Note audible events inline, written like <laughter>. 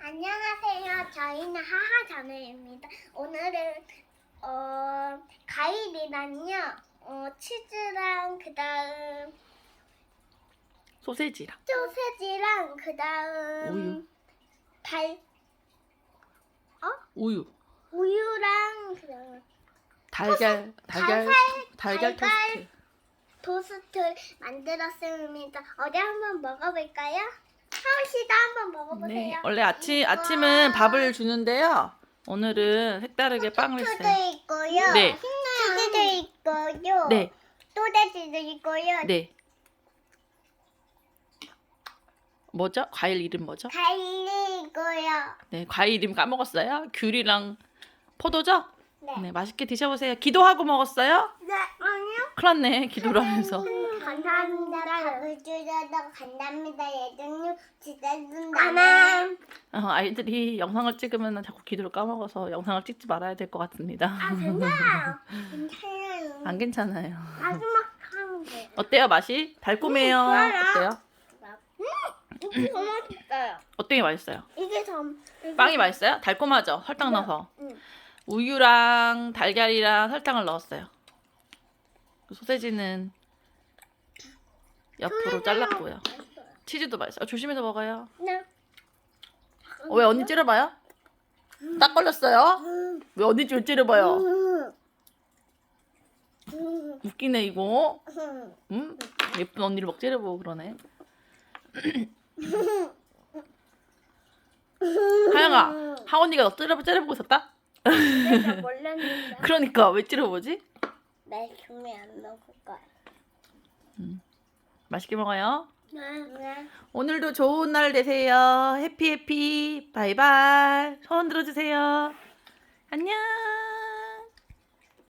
안녕하세요. 저희는 하하자매입니다. 오늘은 어 과일이랑요, 어 치즈랑 그다음 소세지랑 소세지랑 그다음 우유. 달 우유, 우유랑 그다음 달걀, 달걀, 달걀 달걀. 토스트. 토스트를 만들었습니다. 어디 한번 먹어볼까요? 하은 씨도 한번 먹어보세요. 네, 원래 아침 아침은 밥을 주는데요. 오늘은 색다르게 빵을 토스트도 했어요. 있고요. 네. 치즈도 있고요. 네, 소세지도 있고요. 네. 뭐죠? 과일 이름 뭐죠? 달리고요. 네, 과일 이름 까먹었어요. 귤이랑 포도죠? 네. 네, 맛있게 드셔보세요. 기도하고 먹었어요? 네, 아니요. 큰일 났네, 기도를 하면서. 감사합니다. 밥을 주셔서 감사합니다. 예정님 기대준다면. 어, 아이들이 영상을 찍으면 자꾸 기도를 까먹어서 영상을 찍지 말아야 될 것 같습니다. 아, 괜찮아요. 괜찮아요. 안 괜찮아요. 마지막 하는 거. 어때요, 맛이? 달콤해요? 음, 좋아요. 어때요? 이게 더 맛있어요. 어떤 게 맛있어요? 이게 더. 이게 빵이 맛있어요? 달콤하죠? 설탕 네. 넣어서. 응. 우유랑 달걀이랑 설탕을 넣었어요. 그 소세지는 옆으로 잘랐고요. 치즈도 맛있어요. 어, 조심해서 먹어요. 네. 어, 왜 언니 찌려봐요? 딱 걸렸어요? 음. 왜 언니 좀 찌려봐요? 웃기네 이거. 음. 응? 예쁜 언니를 막 찌려보고 그러네. 하영아, 하원이가 너 찌려보, 찌려보고 있었다? 몰랐는데. <laughs> 그러니까 왜 찌려보지? 내 준비 안 먹을 거야. 맛있게 먹어요. 네. 네. 오늘도 좋은 날 되세요. 해피 해피 바이바이. 손 들어주세요. 안녕.